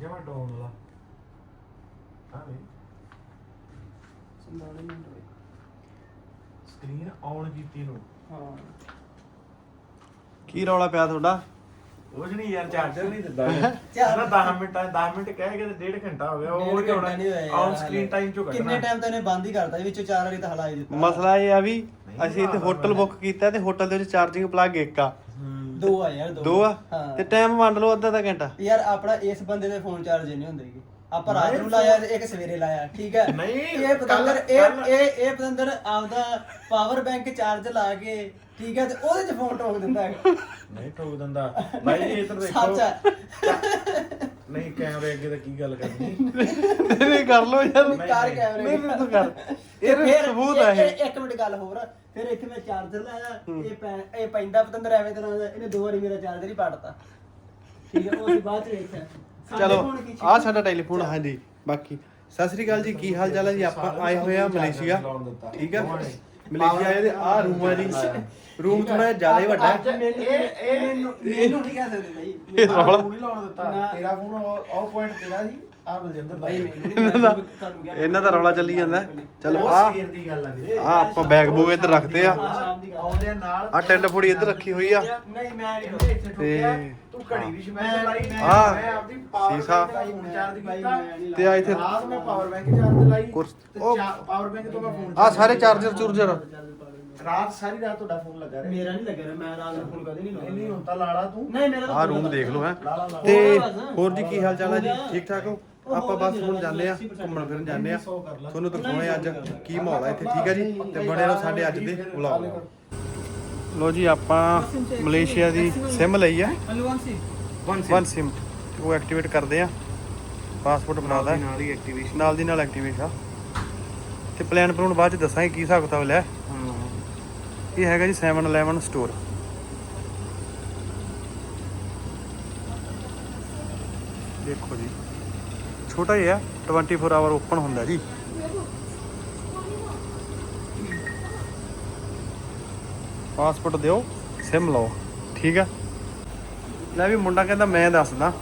ਜਮਾ ਡਾਊਨ ਵਾਲਾ ਹਾਂ ਵੀ ਸੰਭਾਲੇ ਹੋਏ ਸਕਰੀਨ ਆਨ ਕੀਤੀ ਨੂੰ। ਹਾਂ। ਕੀ ਰੌਲਾ ਪਿਆ ਤੁਹਾਡਾ? ਉਹ ਨਹੀਂ ਯਾਰ ਚਾਰਜਰ ਨਹੀਂ ਦਿੰਦਾ ਚਾਰ 10 ਮਿੰਟ 10 ਮਿੰਟ ਕਹਿ ਕੇ ਤੇ ਡੇਢ ਘੰਟਾ ਹੋ ਗਿਆ। ਉਹ ਨਹੀਂ ਹੋਇਆ ਆਨ ਸਕਰੀਨ ਹਾਲੇ। ਟਾਈਮ ਚੋਂ ਕੱਢਣਾ। ਕਿੰਨੇ ਟਾਈਮ ਤਾਂ ਇਹਨੇ ਬੰਦ ਹੀ ਕਰਤਾ ਵਿੱਚੋਂ ਚਾਰ ਵਾਰੀ ਤਾਂ ਹਲਾਈ ਦਿੱਤਾ। ਮਸਲਾ ਇਹ ਆ ਵੀ ਅਸੀਂ ਇੱਥੇ ਹੋਟਲ। ਬੁੱਕ ਕੀਤਾ ਤੇ ਹੋਟਲ ਦੇ ਵਿੱਚ ਚਾਰਜਿੰਗ ਪਲੱਗ ਇੱਕ ਆ। ਦੋ ਆ ਯਾਰ ਦੋ ਦੋ ਆ? ਹਾਂ। ਤੇ ਟਾਈਮ ਵੰਡ ਲਓ ਅੱਧਾ ਅੱਧਾ ਘੰਟਾ। ਯਾਰ ਆਪਣਾ ਇਸ ਬੰਦੇ ਦੇ ਫੋਨ ਚਾਰਜ ਨਹੀਂ ਹੁੰਦੇ ਗੇ। ਆਪਾਂ ਰਾਤ ਨੂੰ ਲਾਇਆ ਤੇ ਇੱਕ ਸਵੇਰੇ ਲਾਇਆ ਠੀਕ ਹੈ? ਨਹੀਂ, ਇਹ ਪਤੰਦਰ ਕੱਲ੍ਹ- ਇਹ ਕੱਲ੍ਹ- ਇਹ ਇਹ ਪਤੰਦਰ ਆਪਦਾ ਪਾਵਰ ਬੈਂਕ ਚਾਰਜ ਲਾ ਕੇ ਠੀਕ ਹੈ ਤੇ ਉਹਦੇ ਚ ਫੋਨ ਟੋਕ ਦਿੰਦਾ ਹੈਗਾ ਨਹੀਂ ਠੋਕ ਦਿੰਦਾ। ਭਾਈ ਜੀ ਇੱਧਰ ਦੇਖੋ। ਸੱਚ ਹੈ। ਨਹੀਂ ਕੈਮਰੇ ਅੱਗੇ ਤਾਂ ਕੀ ਗੱਲ ਕਰਨੀ? ਨਹੀਂ ਕਰ ਲਓ ਯਾਰ। ਨਹੀਂ, ਕਾਰ ਨਹੀਂ। ਕੈਮਰੇ ਨਹੀਂ ਨਹੀਂ ਤੂੰ ਕਰ। ਤੇ ਇਹ ਫਿਰ ਸਬੂਤ ਆ ਇਹ। ਇੱਕ ਮਿੰਟ ਗੱਲ ਹੋਰ। ਫਿਰ ਇੱਥੇ ਮੈਂ ਚਾਰਜਰ ਲਾਇਆ ਇਹ ਪੈ- ਇਹ ਪੈਂਦਾ ਪਤੰਦਰ ਐਵੇਂ ਤਰ੍ਹਾਂ ਦਾ ਇਹਨੇ ਦੋ ਵਾਰੀ ਮੇਰਾ ਚਾਰਜਰ ਹੀ ਪਾੜਤਾ। ਠੀਕ ਹੈ ਉਹ ਅਸੀਂ ਬਾਅਦ ਚ ਵੇਖਿਆ। ਚਲੋ ਆ ਸਾਡਾ ਟੈਲੀਫੋਨ ਹਾਂਜੀ ਬਾਕੀ। ਸਤਿ ਸ੍ਰੀ ਅਕਾਲ ਜੀ ਕੀ ਹਾਲ ਚਾਲ ਹੈ ਜੀ? ਆਪਾਂ ਆਏ ਹੋਏ ਆ ਮਲੇਸ਼ੀਆ। ਠੀਕ ਆ? ਮਲੇਸ਼ੀਆ ਆਏ ਤੇ ਆ ਰੂਮ ਆ ਜੀ ਰੂਮ ਥੋੜਾ ਜ਼ਿਆਦਾ ਹੀ ਵੱਡਾ। ਹੈ ਇਹ ਇਹ ਮੈਨੂੰ ਮੈਨੂੰ ਨਹੀਂ ਕਹਿ ਸਕਦੇ ਬਾਈ। ਇਹ ਰੌਲਾ। ਨਹੀਂ ਲਾਉਣ ਦਿੱਤਾ। ਨਾ। ਤੇਰਾ ਫੋਨ ਉਹ ਪੁਆਇੰਟ ਤੇਰਾ ਸੀ। ਆ ਬਲਜਿੰਦਰ ਬਾਈ ਮੈਨੂੰ ਇਹਨਾਂ ਦਾ ਇਹਨਾਂ ਦਾ ਰੌਲਾ ਚੱਲੀ ਜਾਂਦਾ। ਚਲੋ ਉਹ ਆ ਸਵੇਰ ਦੀ ਗੱਲ ਆ ਵੀਰੇ। ਆ ਆਪਾਂ ਬੈਗ ਬੂਗ ਇੱਧਰ ਰੱਖਦੇ ਆ। ਆਉਂਦੇ ਨਾਲ ਆ। ਟੈਂਟ ਫੋੜੀ ਇੱਧਰ ਰੱਖੀ ਹੋਈ ਆ। ਨਹੀਂ ਮੈਂ ਇੱਥੇ ਠੋਕਿਆ। ਤੇ- ਘੜੀ ਵੀ ਸਮੈਸ਼ ਲਾਈ ਮੈਂ ਆਹ, ਮੈਂ ਆਪਦੀ ਪਾਵਰ ਸੀਸਾ। ਬੈਂਕ ਫੋਨ ਚਾਰਜ ਕੀਤਾ। ਤੇ ਆ ਇੱਥੇ ਰਾਤ ਮੈਂ ਪਾਵਰ ਬੈਂਕ ਚਾਰਜ ਲਾਈ ਕੁਰਸ- ਤੇ ਉਹ- ਪਾਵਰ ਬੈਂਕ ਤੋਂ ਮੈਂ ਫੋਨ ਆ ਸਾਰੇ ਚਾਰਜਰ ਚੁਰਜਰ ਰਾਤ ਸਾਰੀ ਰਾਤ ਤੁਹਾਡਾ ਫੋਨ ਲੱਗਾ ਰਿਹਾ। ਮੇਰਾ ਨਹੀਂ ਲੱਗਿਆ ਰਿਹਾ, ਮੈਂ ਰਾਤ ਨੂੰ ਫੋਨ ਕਦੇ ਨਹੀਂ ਲਾਉਂਦਾ ਨਹੀਂ ਹੁਣ ਤਾਂ ਲਾੜਾ ਤੂੰ। ਨਹੀਂ ਮੇਰਾ ਤਾਂ ਆ ਫੋਨ ਰੂਮ ਲੱਗਾ। ਦੇਖ ਲਓ ਹੈ। ਲਾ ਲਾ ਲਾ ਤੇ ਹੋਰ ਜੀ ਕੀ ਹਾਲ ਚਾਲ ਹੈ ਜੀ? ਠੀਕ ਠਾਕ ਹੋ? ਆਪਾਂ ਬਸ ਹੁਣ ਜਾਂਦੇ ਆ ਘੁੰਮਣ ਫਿਰਨ ਜਾਂਦੇ ਆ ਤੁਹਾਨੂੰ ਦਿਖਾਉਣੇ ਅੱਜ ਕੀ ਮਾਹੌਲ ਹੈ ਇੱਥੇ? ਠੀਕ ਹੈ ਜੀ? ਤੇ ਬਣੇ ਰਹੋ ਸਾਡੇ ਅੱਜ ਦੇ ਵਲੌਗ ਲੋ ਜੀ ਆਪਾਂ ਮਲੇਸ਼ੀਆ ਦੀ ਸਿਮ ਲਈ ਆ। ਵਨ ਸਿਮ ਉਹ ਐਕਟੀਵੇਟ ਕਰਦੇ ਆ। ਪਾਸਪੋਰਟ ਬਣਾਦਾ ਨਾਲ ਹੀ ਐਕਟੀਵੇਸ਼ਨ ਨਾਲ ਦੀ ਨਾਲ ਐਕਟੀਵੇਟ ਆ। ਤੇ ਪਲਾਨ ਪਲੂਨ ਬਾਅਦ ਚ ਦੱਸਾਂਗੇ ਕੀ ਹਿਸਾਬ ਕਿਤਾਬ ਲੈ ਇਹ ਹੈਗਾ ਜੀ 711 ਸਟੋਰ ਦੇਖੋ ਜੀ। ਛੋਟਾ ਹੀ ਹੈ 24 ਆਵਰ ਓਪਨ ਹੁੰਦਾ ਜੀ। ਪਾਸਪੋਰਟ ਦਿਓ ਸਿਮ ਲਓ ਠੀਕ ਹੈ? ਲੈ ਵੀ ਮੁੰਡਾ ਕਹਿੰਦਾ ਮੈਂ ਦੱਸਦਾ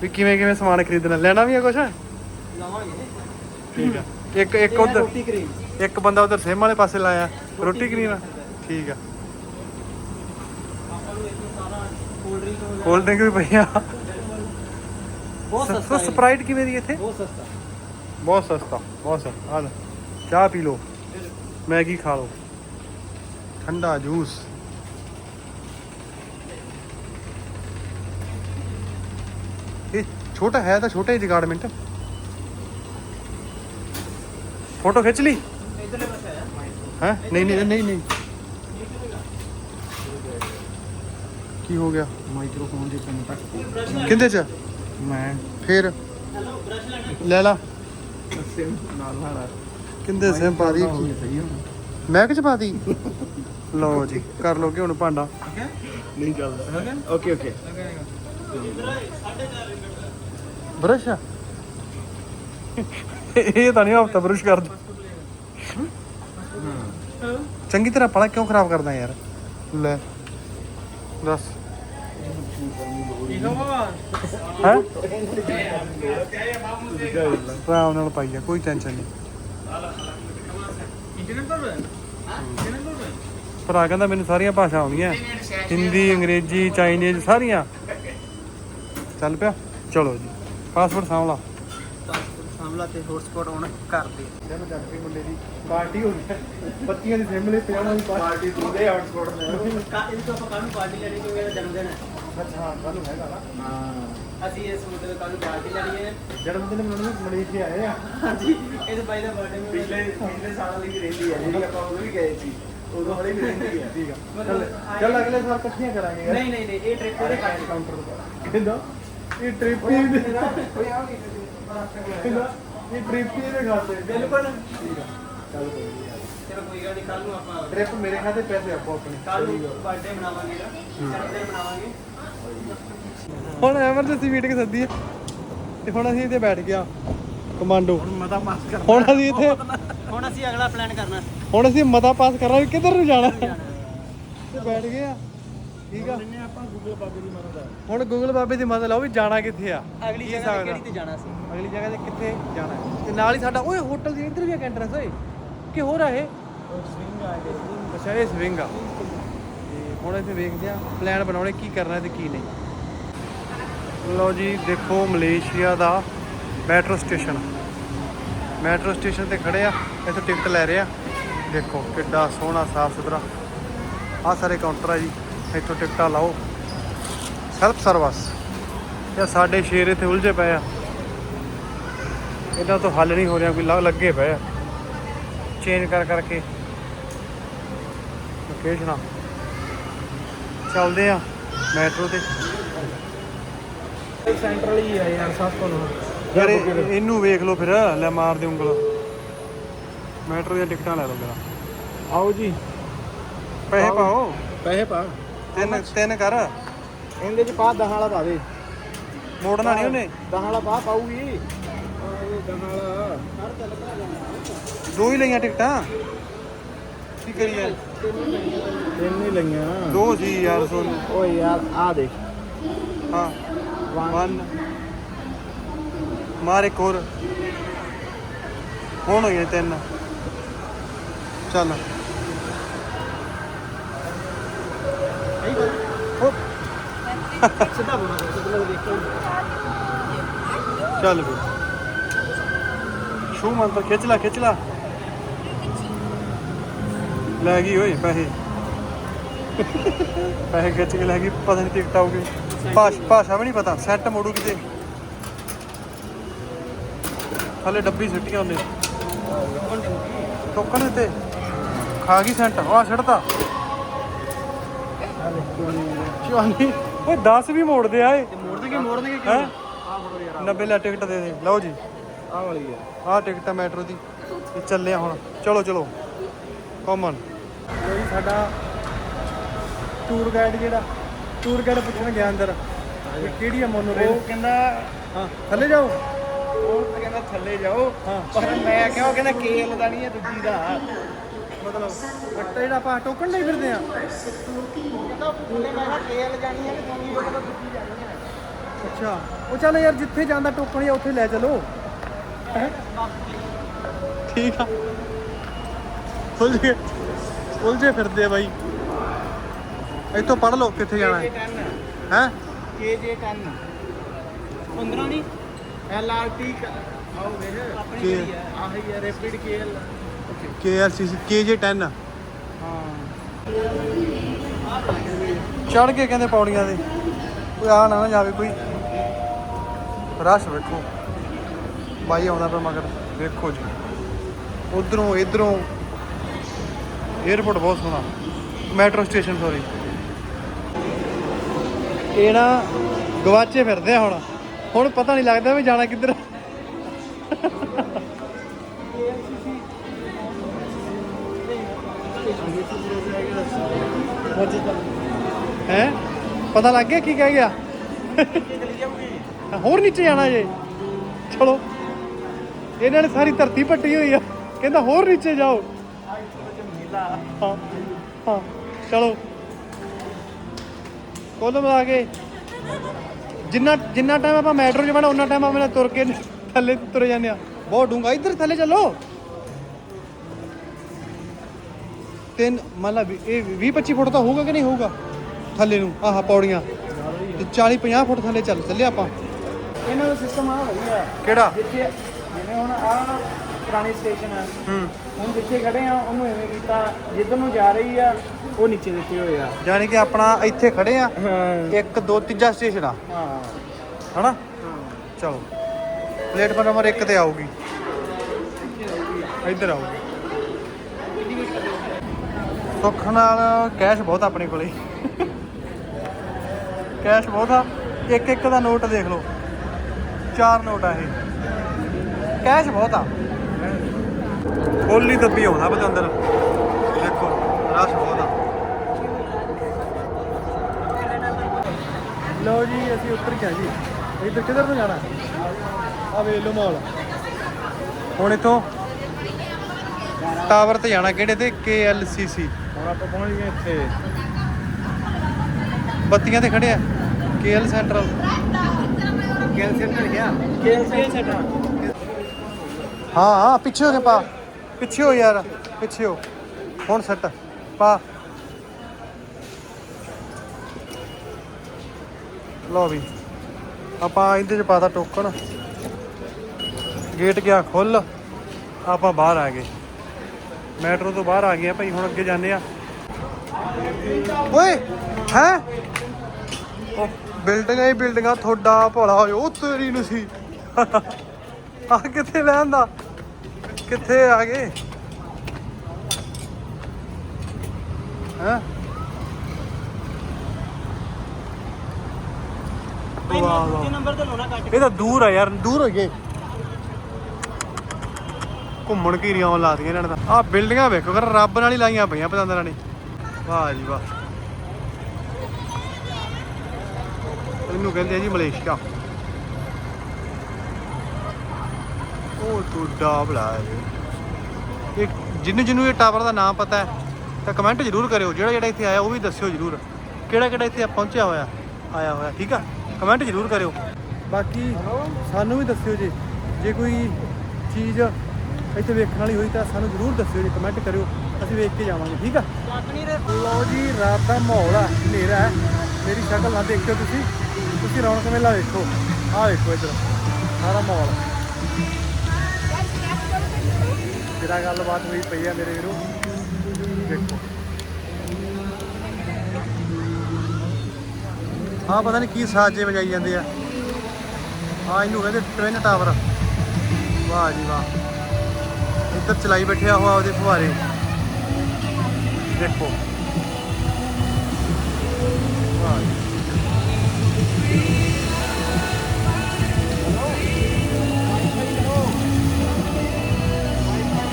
ਵੀ ਕਿਵੇਂ ਕਿਵੇਂ ਸਮਾਨ ਖਰੀਦਣਾ। ਲੈਣਾ ਵੀ ਹੈ ਕੁਛ? ਲਾਵਾਂਗੇ। ਠੀਕ ਹੈ। ਇੱਕ ਇੱਕ ਉਧਰ ਇੱਕ ਬੰਦਾ ਉਧਰ ਸਿਮ ਵਾਲੇ ਪਾਸੇ ਲਾਇਆ ਰੋਟੀ ਕਰੀਮ ਠੀਕ ਆ ਕੋਲਡ ਡਰਿੰਕ ਵੀ ਪਈਆ। ਬਹੁਤ ਸਸਤਾ। ਸਪਰਾਈਟ ਕਿਵੇਂ ਦੀ ਇੱਥੇ? ਬਹੁਤ ਸਸਤਾ। ਬਹੁਤ ਸਸਤਾ ਬਹੁਤ ਸਸਤਾ। ਆ ਲੈ ਚਾਹ ਪੀ ਲਓ। ਮੈਗੀ ਖਾ ਲਓ। ਠੰਡਾ ਜੂਸ ਇਹ ਛੋਟਾ ਹੈ ਤਾਂ ਛੋਟਾ ਹੀ ਜਗਾਰਡਮੈਂਟ ਫੋਟੋ ਖਿੱਚ ਲਈ ਇਧਰਲੇ ਪਾਸੇ ਆਇਆ ਹੈ ਨਹੀਂ ਨਹੀਂ ਨਹੀਂ ਨਹੀਂ ਕੀ ਹੋ ਗਿਆ ਮਾਈਕ੍ਰੋਫੋਨ ਦੇ ਪਿੰਨ ਤੱਕ ਕਿੰਦੇ ਚ ਮੈਂ ਫੇਰ ਹੈਲੋ ਬ੍ਰਸ਼ ਲੈਣਾ ਲੈ ਲਾ ਸਿਮ ਨਾਲ ਨਾਲ ਕਿੰਦੇ ਸਿਮ ਪਾ ਦੀ ਸਹੀ ਹੋ ਮੈਂ ਕਿਚ ਪਾ ਦੀ ਲਓ ਜੀ ਕਰ ਲੋਗੇ ਹੁਣ ਭਾਂਡਾ। ਨਹੀਂ ਚੱਲਦਾ ਓਕੇ ਓਕੇ ਬਰਸ਼ ਆ? ਇਹ ਤਾਂ ਨਹੀਂ ਹਫਤਾ ਬਰਸ਼ ਕਰ ਚੰਗੀ ਤਰ੍ਹਾਂ ਪੜਾ ਕਿਉਂ ਖਰਾਬ ਕਰਦਾ ਯਾਰ? ਲੈ ਦੱਸ। ਹੈ? ਆਰਾਮ ਨਾਲ ਪਾਈਆ ਕੋਈ ਟੈਨਸ਼ਨ ਨਹੀਂ। ਭਰਾ ਕਹਿੰਦਾ ਮੈਨੂੰ ਸਾਰੀਆਂ ਭਾਸ਼ਾ ਆਉਂਦੀਆਂ ਹਿੰਦੀ ਅੰਗਰੇਜ਼ੀ ਚਾਈਨੀਜ਼ ਸਾਰੀਆਂ। ਚੱਲ ਪਿਆ। ਚਲੋ ਜੀ। ਪਾਸਪੋਰਟ ਸਾਂਭਲਾ ਸਾਹਮਣਾ ਤੇ ਹੌਟਸਪੌਟ ਆਨ ਕਰ ਦੇ। ਸਿਮ ਚੱਕ ਕੇ ਮੁੰਡੇ ਦੀ। ਪਾਰਟੀ ਹੋ ਗਈ। ਬੱਤੀਆਂ ਦੀ ਸਿਮ ਲਈ ਪਿਆਉਣਾ ਦੀ ਪਾਰਟੀ। ਦੂਦੇ ਆਊਟਸਪੋਰਟ ਨੇ। ਇਹ ਤੋਂ ਆਪਾਂ ਕੱਲ ਨੂੰ ਪਾਰਟੀ ਲੈਣੀ ਕਿਉਂਕਿ ਇਹਦਾ ਜਨਮ ਦਿਨ ਹੈ। ਅੱਛਾ ਹਾਂ ਤੁਹਾਨੂੰ ਹੈਗਾ ਨਾ? ਹਾਂ। ਅਸੀਂ ਇਸ ਮੁੱਦੇ ਕੱਲ ਨੂੰ ਪਾਰਟੀ ਲੈਣੀ ਹੈ। ਦਿਨ ਮਨਾਉਣ ਨੂੰ ਮਲੇਸ਼ੀਆ ਆਏ ਆ। ਹਾਂਜੀ ਇਹਦੇ ਬਾਈ ਦਾ ਬਰਥਡੇ ਵੀ ਪਿਛਲੇ ਪਿਛਲੇ ਸਾਲ ਲਈ ਵੀ ਰਹਿੰਦੀ ਹੈ ਜਿਹੜੀ ਆਪਾਂ ਉਦੋਂ ਵੀ ਗਏ ਸੀ। ਉਦੋਂ ਹਲੇ ਵੀ ਰਹਿੰਦੀ ਹੈ। ਠੀਕ ਆ। ਚੱਲ ਚੱਲ ਅਗਲੇ ਸਾਲ ਇਕੱਠੀਆਂ ਕਰਾਂਗੇ ਯਾਰ। ਨਹੀਂ ਨਹੀਂ ਨਹੀਂ ਇਹ ਟ੍ਰਿਪ ਉਹਦੇ ਕੱਟ ਕਾਊਂਟਰ ਤੋਂ ਕਹਿੰਦਾ ਇਹ ਟ੍ਰਿਪ ਹੀ ਕੋਈ ਆ ਨਹੀਂ ਕਹਿੰਦਾ ਇਹ ਟ੍ਰਿਪ ਹੀ ਦੇ। ਖਾਤੇ ਬਿਲਕੁਲ। ਠੀਕ ਆ। ਚੱਲ ਕੋਈ ਨਹੀਂ ਚਲੋ ਕੋਈ ਗੱਲ ਨਹੀਂ ਕੱਲ ਨੂੰ ਆਪਾਂ ਟ੍ਰਿਪ ਮੇਰੇ ਖਾਤੇ ਪੈਸੇ ਆਪੋ ਆਪਣੇ। ਕੱਲ ਨੂੰ ਬਰਥਡੇ ਮਨਾਵਾਂਗੇ ਨਾ। ਦਿਨ ਮਨਾਵਾਂਗੇ। ਹੁਣ ਐਮਰਜੈਂਸੀ ਮੀਟਿੰਗ ਸੱਦੀ ਹੈ। ਤੇ ਹੁਣ ਅਸੀਂ ਇੱਥੇ ਬੈਠ ਗਿਆ ਕਮਾਂਡੋ। ਮਤਾ ਪਾਸ ਕਰ ਹੁਣ ਅਸੀਂ ਇੱਥੇ ਹੁਣ ਅਸੀਂ ਅਗਲਾ ਪਲਾਨ ਕਰਨਾ। ਹੁਣ ਅਸੀਂ ਮਤਾ ਪਾਸ ਕਰ ਰਹੇ ਕਿੱਧਰ ਨੂੰ ਜਾਣਾ। ਤੇ ਬੈਠ ਗਏ ਆ ਠੀਕ ਆ। ਲੈਨੇ ਆਪਾਂ ਗੂਗਲ ਬਾਬੇ ਦੀ ਮਦਦ ਆ। ਹੁਣ ਗੂਗਲ ਬਾਬੇ ਦੀ ਮਦਦ ਲਓ ਵੀ ਜਾਣਾ ਕਿੱਥੇ ਆ? ਅਗਲੀ ਜਗ੍ਹਾ? ਕਿਹੜੀ ਤੇ ਜਾਣਾ ਸੀ? ਅਗਲੀ ਜਗ੍ਹਾ ਤੇ ਕਿੱਥੇ ਜਾਣਾ ਹੈ? ਤੇ ਨਾਲ ਹੀ ਸਾਡਾ ਓਏ ਹੋਟਲ ਦੀ ਇੱਧਰ ਵੀ ਇੱਕ ਐਂਟਰੈਂਸ ਓਏ। ਕਿ ਹੋਰ ਆ ਇਹ? ਸਵਿੰਗ ਆ ਅੱਛਾ ਇਹ ਸਵਿੰਗ ਆ। ਹੁਣ ਇੱਥੇ ਵੇਖਦੇ ਆ ਪਲਾਨ ਬਣਾਉਣੇ ਕੀ ਕਰਨਾ ਤੇ ਕੀ ਨਹੀਂ। ਲਓ ਜੀ, ਦੇਖੋ ਮਲੇਸ਼ੀਆ ਦਾ ਮੈਟਰੋ ਸਟੇਸ਼ਨ। ਮੈਟਰੋ ਸਟੇਸ਼ਨ ਤੇ ਖੜੇ ਆ, ਇੱਥੇ ਟਿਕਟ ਲੈ ਰਹੇ ਆ। ਦੇਖੋ ਕਿੱਡਾ ਸੋਹਣਾ, ਸਾਫ਼ ਸੁਥਰਾ। ਆ ਸਾਰੇ ਕਾਊਂਟਰ ਆ ਜੀ, ਇੱਥੋਂ ਟਿਕਟਾਂ ਲਾਓ। ਸੈਲਫ ਸਰਵਿਸ ਇਹ ਸਾਡੇ ਸ਼ੇਰ ਇੱਥੇ ਉਲਝੇ ਪਏ ਆ। ਇਹਨਾਂ ਤੋਂ ਹੱਲ ਨਹੀਂ ਹੋ ਰਿਹਾ, ਕੋਈ ਲੱਗੇ ਪਏ ਆ। ਚੇਂਜ ਕਰ ਕਰਕੇ। ਲੋਕੇਸ਼ਨਾਂ ਚੱਲਦੇ ਆ ਮੈਟਰੋ ਤੇ। ਸੈਂਟਰਲ ਹੀ ਆ ਯਾਰ ਸਭ ਤੋਂ ਯਾਰ ਇਹ- ਇਹਨੂੰ ਵੇਖ ਲਓ ਫਿਰ ਲੈ ਮਾਰ ਦੇ ਉਂਗਲ। ਮੈਟਰੋ ਦੀਆਂ ਟਿਕਟਾਂ ਲੈ ਲਓ ਜਰਾ ਆਓ ਜੀ। ਪੈਸੇ ਪਾਓ। ਪੈਸੇ ਪਾ। ਤਿੰਨ ਤਿੰਨ ਕਰ। ਇਹਦੇ ਚ ਪਾ 10 ਵਾਲਾ ਪਾ ਦੇ। ਮੋੜਨਾ ਨਹੀਂ ਉਹਨੇ। 10 ਵਾਲਾ ਪਾ ਪਾਊਗੀ। ਓਏ 10 ਵਾਲਾ ਦੋ ਹੀ ਲਈਆਂ ਟਿਕਟਾਂ। ਕੀ ਕਰੀਏ? ਤਿੰਨ ਹੀ ਲਈਆਂ। ਦੋ ਸੀ ਯਾਰ ਸੋਨੂੰ ਓਏ ਯਾਰ ਆ ਦੇਖ। ਹਾਂ ਵਨ ਮਾਰ ਇੱਕ ਹੋਰ। ਹੁਣ ਹੋਈਆਂ ਤਿੰਨ। ਚੱਲ। ਸਿੱਧਾ ਬੋਲੋ ਸਿੱਧਾ ਦੇਖੋ ਚੱਲ ਵੀ ਸ਼ੂ ਮੰਤਰ ਖਿੱਚ ਲੈ ਖਿੱਚ ਲੈ। ਲੈ ਗਈ ਓਏ ਪੈਸੇ। ਪੈਸੇ ਖਿੱਚ ਕੇ ਲੈ ਗਈ ਪਤਾ ਨਹੀਂ ਟਿਕਟ ਆਉਗੀ ਭਾਸ਼ ਭਾਸ਼ਾ ਵੀ ਨਹੀਂ ਪਤਾ ਸੈੱਟ ਮੋੜੂ ਕਿਤੇ। ਹਲੇ ਡੱਬੀ ਸਿੱਟੀਆਂ ਉਹਨੇ। ਟੋਕਣ ਦਿੱਤੇ। ਖਾ ਗਈ ਸੈਂਟ ਆ ਛੱਡਤਾ ਚੁਆਨੀ ਓਏ 10 ਵੀ ਮੋੜਦੇ ਆ ਏ। ਤੇ ਮੋੜ ਦੇਗੇ ਮੋੜ ਦੇਗੇ ਹੈ? ਆ ਫੜੋ ਯਾਰ 90 ਲੈ ਟਿਕਟ ਦੇ ਦੇ ਲਓ ਜੀ। ਆ ਵਾਲੀ ਆ। ਆਹ ਟਿਕਟ ਆ ਮੈਟਰੋ ਦੀ। ਇਹ ਚੱਲੇ ਆ ਹੁਣ। ਚਲੋ ਚਲੋ। ਕਾਮਨ ਲੋ ਜੀ ਸਾਡਾ ਟੂਰ ਗਾਈਡ ਜਿਹੜਾ ਟੂਰ ਗਾਈਡ ਪੁੱਛਣ ਗਿਆ ਅੰਦਰ ਵੀ ਕਿਹੜੀ ਆ ਮੋਨੋਰੇਲ ਉਹ ਕਹਿੰਦਾ ਹਾਂ ਥੱਲੇ ਜਾਓ। ਉਹ ਤਾਂ ਕਹਿੰਦਾ ਥੱਲੇ ਜਾਓ ਪਰ ਮੈਂ ਕਿਹਾ ਉਹ ਕਹਿੰਦਾ ਕੇਲ ਦਾ ਨਹੀਂ ਹੈ ਦੂਜੀ ਦਾ। ਮਤਲਬ ਅੱਟਾ ਜਿਹੜਾ ਆਪਾਂ ਟੋਕਨ ਲਈ ਫਿਰਦੇ ਆ ਕਹਿੰਦਾ ਪੂਰੇ ਮੈਂ ਕਿਹਾ ਕੇਲ ਜਾਣੀ ਹੈ ਕਿ ਦੂਜੀ ਉਹ ਕਹਿੰਦਾ ਦੂਜੀ ਜਾਣੀ ਹੈ। ਅੱਛਾ ਉਹ ਚੱਲ ਯਾਰ ਜਿੱਥੇ ਜਾਂਦਾ ਟੋਕਨ ਹੀ ਆ ਉੱਥੇ ਲੈ ਚਲੋ? ਠੀਕ ਆ। ਉਲਝੇ ਉਲਝੇ ਫਿਰਦੇ ਆ ਬਾਈ। ਇੱਥੋਂ ਪੜ ਲਓ ਕਿੱਥੇ ਜਾਣਾ ਹੈ। KJ10 ਹੈ? KJ10 15 ਨਹੀਂ LRT ਆਓ ਵੇਖ ਆਪਣੀ ਕੀ? ਕਿਹੜੀ ਆ। ਆਹੀ ਹੈ ਰੈਪਿਡ ਕੇਲ KLCC KJ10 ਹਾਂ ਚੜ ਕੇ ਕਹਿੰਦੇ ਪੌੜੀਆਂ ਦੇ ਕੋਈ ਆ ਨਾ ਨਾ ਜਾਵੇ ਕੋਈ। ਰਸ਼ ਵੇਖੋ। ਬਾਈ ਆਉਂਦਾ ਪਿਆ ਮਗਰ। ਵੇਖੋ ਜੀ। ਉਧਰੋਂ ਇਧਰੋਂ। 에어ਪੋਰਟ ਬਹੁਤ ਸੋਹਣਾ। ਮੈਟਰੋ ਸਟੇਸ਼ਨ ਸੌਰੀ ਇਹ ਨਾ ਗਵਾਚੇ ਫਿਰਦੇ ਆ ਹੁਣ। ਹੁਣ ਪਤਾ ਨਹੀਂ ਲੱਗਦਾ ਵੀ ਜਾਣਾ ਕਿੱਧਰ। ਹੈ? ਪਤਾ ਲੱਗ ਗਿਆ ਕੀ ਕਹਿ ਗਿਆ? ਹੋਰ ਨੀਚੇ ਜਾਣਾ ਜੇ। ਚਲੋ। ਇਹਨਾਂ ਨੇ ਸਾਰੀ ਧਰਤੀ ਪੱਟੀ ਹੋਈ ਆ। ਕਹਿੰਦਾ ਹੋਰ ਨੀਚੇ ਜਾਓ। ਹਾਂ ਹਾਂ। ਚਲੋ। ਕੋਲ ਮਿਲਾ ਕੇ ਜਿੰਨਾ ਜਿੰਨਾ ਟਾਈਮ ਆਪਾਂ ਮੈਟਰੋ ਬਣਾ ਉਹਨਾਂ ਟਾਈਮ ਆਪਾਂ ਤੁਰ ਕੇ ਥੱਲੇ ਤੁਰ ਜਾਂਦੇ ਆ ਬਹੁਤ ਡੂੰਗਾ ਇੱਧਰ ਥੱਲੇ ਚੱਲੋ। ਤਿੰਨ ਵੀ ਇਹ 20 25 ਫੁੱਟ ਤਾਂ ਹੋਊਗਾ ਕਿ ਨਹੀਂ ਹੋਊਗਾ? ਥੱਲੇ ਨੂੰ। ਆਹ ਪੌੜੀਆਂ। ਤੇ 40 50 ਫੁੱਟ ਥੱਲੇ ਚੱਲ ਚੱਲੇ ਆਪਾਂ। ਇਹਨਾਂ ਦਾ ਸਿਸਟਮ ਆ। ਵਧੀਆ ਕਿਹੜਾ? ਜਿੱਥੇ ਜਿਵੇਂ ਹੁਣ ਆ ਪੁਰਾਣੀ ਸਟੇਸ਼ਨ ਆ। ਹੂੰ। ਹੁਣ ਜਿੱਥੇ ਖੜੇ ਆ ਉਹਨੂੰ ਐਵੇਂ ਕੀਤਾ ਜਿੱਧਰ ਨੂੰ ਜਾ ਰਹੀ ਆ ਉਹ ਨੀਚੇ ਦਿੱਤੇ ਹੋਏ ਆ। ਯਾਨੀ ਕਿ ਆਪਣਾ ਇੱਥੇ ਖੜੇ ਆ ਹਾਂ। ਇੱਕ ਦੋ ਤੀਜਾ ਸਟੇਸ਼ਨ ਆ। ਹਾਂ। ਹਨਾ? ਚਲੋ। ਪਲੇਟਫਾਰਮ ਨੰਬਰ 1 ਤੇ ਆਊਗੀ। ਇੱਧਰ ਆਊਗੀ। ਸੁੱਖ ਨਾਲ ਕੈਸ਼ ਬਹੁਤ ਆਪਣੇ ਕੋਲੇ। ਕੈਸ਼ ਬਹੁਤ ਆ। ਇੱਕ ਇੱਕ ਦਾ ਨੋਟ ਦੇਖ ਲਓ। ਚਾਰ ਨੋਟ ਆ ਇਹ। ਕੈਸ਼ ਬਹੁਤ ਆ। ਖੋਲੀ ਦੱਬੀ ਆਉਂਦਾ ਬਤੰਦਰ ਦੇਖੋ ਰਸ਼ ਬਹੁਤ ਆ। ਲਓ ਜੀ ਅਸੀਂ ਉੱਤਰ ਗਏ ਜੀ। ਇੱਧਰ ਕਿੱਧਰ ਨੂੰ ਜਾਣਾ? ਆ ਵੇਖ ਲਓ ਮਾਲ ਹੁਣ ਇੱਥੋਂ ਟਾਵਰ ਤੇ ਜਾਣਾ ਕਿਹੜੇ ਤੇ? KLCC ਹੁਣ ਆਪਾਂ ਪਹੁੰਚ ਗਏ ਇੱਥੇ। ਬੱਤੀਆਂ ਤੇ ਖੜਿਆ ਕੇਐਲ ਸੈਂਟਰਲ ਕੇਲ ਸੈਂਟਰ ਗਿਆ। ਕੇਲ ਸੈਂਟਰ ਹਾਂ ਹਾਂ ਪਿੱਛੇ ਹੋ ਕੇ ਪਾ। ਪਿੱਛੇ ਹੋ ਯਾਰ, ਪਿੱਛੇ ਹੋ। ਹੁਣ ਸੈੱਟ ਪਾ। ਲਓ ਵੀ। ਆਪਾਂ ਇਹਦੇ ਚ ਪਾਤਾ ਟੋਕਨ ਗੇਟ ਗਿਆ ਖੁੱਲ। ਆਪਾਂ ਬਾਹਰ ਆ ਗਏ। ਮੈਟਰੋ ਤੋਂ ਬਾਹਰ ਆ ਗਏ ਆ ਭਾਈ, ਹੁਣ ਅੱਗੇ ਜਾਂਦੇ ਆ। ਓਏ! ਹੈ? ਉਹ ਬਿਲਡਿੰਗਾਂ ਹੀ ਬਿਲਡਿੰਗਾਂ ਤੁਹਾਡਾ ਭਲਾ ਹੋਏ ਉਹ ਤੇਰੀ ਨੂੰ ਸੀ ਆ ਕਿੱਥੇ ਲੈਂਦਾ ਕਿੱਥੇ ਆ ਗਏ? ਹੈ? ਵਾਹ ਵਾਹ। ਨੰਬਰ ਤੇ ਲਾਉਣਾ ਕੱਟ ਇਹ ਤਾਂ ਦੂਰ ਆ ਯਾਰ ਦੂਰ ਹੋ ਗਏ। ਘੁੰਮਣ ਘੀਰੀਆਂ ਲਾਦੀਆਂ ਇਹਨਾਂ ਨੇ ਤਾਂ। ਆਹ ਬਿਲਡਿੰਗਾਂ ਵੇਖੋ ਕਰ ਰੱਬ ਨਾਲ ਹੀ ਲਾਈਆਂ ਪਈਆਂ ਪਤੰਦਰਾਂ ਨੇ। ਵਾਹ ਜੀ ਵਾਹ। ਇਹਨੂੰ ਕਹਿੰਦੇ ਆ ਜੀ ਮਲੇਸ਼ੀਆ। ਉਹ ਤੁਹਾਡਾ ਭਲਾ ਇਹ ਜਿਹਨੂੰ ਜਿਹਨੂੰ ਇਹ ਟਾਵਰ ਦਾ ਨਾਮ ਪਤਾ ਹੈ, ਤਾਂ ਕਮੈਂਟ ਜ਼ਰੂਰ ਕਰਿਓ। ਜਿਹੜਾ ਜਿਹੜਾ ਇੱਥੇ ਆਇਆ, ਉਹ ਵੀ ਦੱਸਿਓ ਜ਼ਰੂਰ। ਕਿਹੜਾ ਕਿਹੜਾ ਇੱਥੇ ਪਹੁੰਚਿਆ ਹੋਇਆ, ਆਇਆ ਹੋਇਆ, ਠੀਕ ਆ? ਕਮੈਂਟ ਜ਼ਰੂਰ ਕਰਿਓ। ਬਾਕੀ ਸਾਨੂੰ ਵੀ ਦੱਸਿਓ ਜੀ। ਜੇ ਕੋਈ ਚੀਜ਼ ਇੱਥੇ ਵੇਖਣ ਵਾਲੀ ਹੋਈ, ਤਾਂ ਸਾਨੂੰ ਜ਼ਰੂਰ ਦੱਸਿਓ ਜੀ। ਕਮੈਂਟ ਕਰਿਓ। ਅਸੀਂ ਵੇਖ ਕੇ ਜਾਵਾਂਗੇ, ਠੀਕ ਆ? ਲਓ ਜੀ, ਰਾਤ ਦਾ ਮਾਹੌਲ ਆ, ਹਨੇਰਾ ਹੈ। ਮੇਰੀ ਸ਼ਕਲ ਨਾ ਦੇਖਿਓ ਤੁਸੀਂ। ਤੁਸੀਂ ਰੌਣਕ ਮੇਲਾ ਵੇਖੋ। ਆ ਵੇਖੋ ਇੱਧਰ। ਸਾਰਾ ਮਾਹੌਲ। ਜਿਹੜਾ ਗੱਲਬਾਤ ਹੋਈ ਪਈ ਆ ਮੇਰੇ ਵੀਰੋ, ਦੇਖੋ। ਆਹ ਪਤਾ ਨਹੀਂ ਕੀ ਸਾਜੇ ਵਜਾਈ ਜਾਂਦੇ ਆ। ਆ ਇਹਨੂੰ ਕਹਿੰਦੇ ਟਵਿਨ ਟਾਵਰ ਵਾਹ ਜੀ ਵਾਹ। ਇੱਧਰ ਚਲਾਈ ਬੈਠਿਆ ਹੋਇਆ ਉਹਦੇ ਫੁਹਾਰੇ। ਦੇਖੋ। ਵਾਹ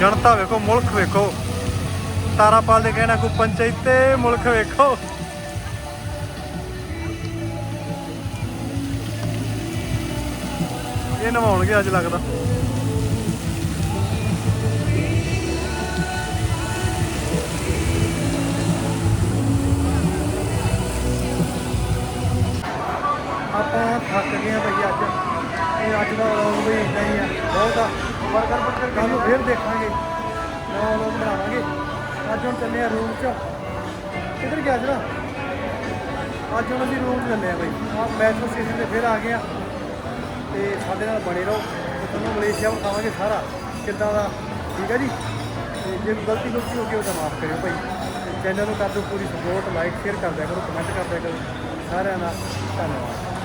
ਜਨਤਾ ਵੇਖੋ, ਮੁਲਕ ਵੇਖੋ। ਤਾਰਾਪਾਲ ਦੇ ਕਹਿਣਾ ਕੋ ਪੰਚਾਇਤੇ, ਮੁਲਕ ਵੇਖੋ। ਇਹ ਨਵਾਉਣਗੇ ਅੱਜ ਲੱਗਦਾ। ਆਪਾਂ ਥੱਕ ਗਏ ਆ ਭਈ ਅੱਜ। ਇਹ ਅੱਜ ਦਾ ਵਲੌਗ ਵੀ ਇਦਾਂ ਹੀ ਆ। ਬਹੁਤ ਆ। ਬਰਗਰ ਬਰਗਰ ਕੱਲ ਨੂੰ ਫੇਰ ਦੇਖਾਂਗੇ। ਨਵਾਂ ਵਲੌਗ ਬਣਾਵਾਂਗੇ। ਅੱਜ ਹੁਣ ਚੱਲੇ ਆ ਰੂਮ 'ਚ। ਕਿੱਧਰ ਗਿਆ ਜਰਾ? ਅੱਜ ਹੁਣ ਅਸੀਂ ਰੂਮ 'ਚ ਚੱਲੇ ਆ ਬਈ। ਆ ਮੈਟਰੋ ਸਟੇਸ਼ਨ ਤੇ ਫੇਰ ਆ ਗਏ ਆ। ਤੇ ਸਾਡੇ ਨਾਲ ਬਣੇ ਰਹੋ। ਤੇ ਤੁਹਾਨੂੰ ਮਲੇਸ਼ੀਆ ਵਿਖਾਵਾਂਗੇ ਸਾਰਾ। ਕਿੱਦਾਂ ਦਾ? ਠੀਕ ਹੈ ਜੀ? ਤੇ ਜੇ ਗਲਤੀ ਗਲਤੀ ਹੋ ਗਈ ਉਹ ਤਾਂ ਮਾਫ ਕਰਿਓ ਭਾਈ ਤੇ ਚੈਨਲ ਨੂੰ ਕਰ ਦਿਓ ਪੂਰੀ ਸਪੋਰਟ ਲਾਈਕ ਸ਼ੇਅਰ ਕਰ ਕਰੋ ਕਮੈਂਟ ਕਰ ਕਰੋ। ਸਾਰਿਆਂ ਦਾ ਧੰਨਵਾਦ।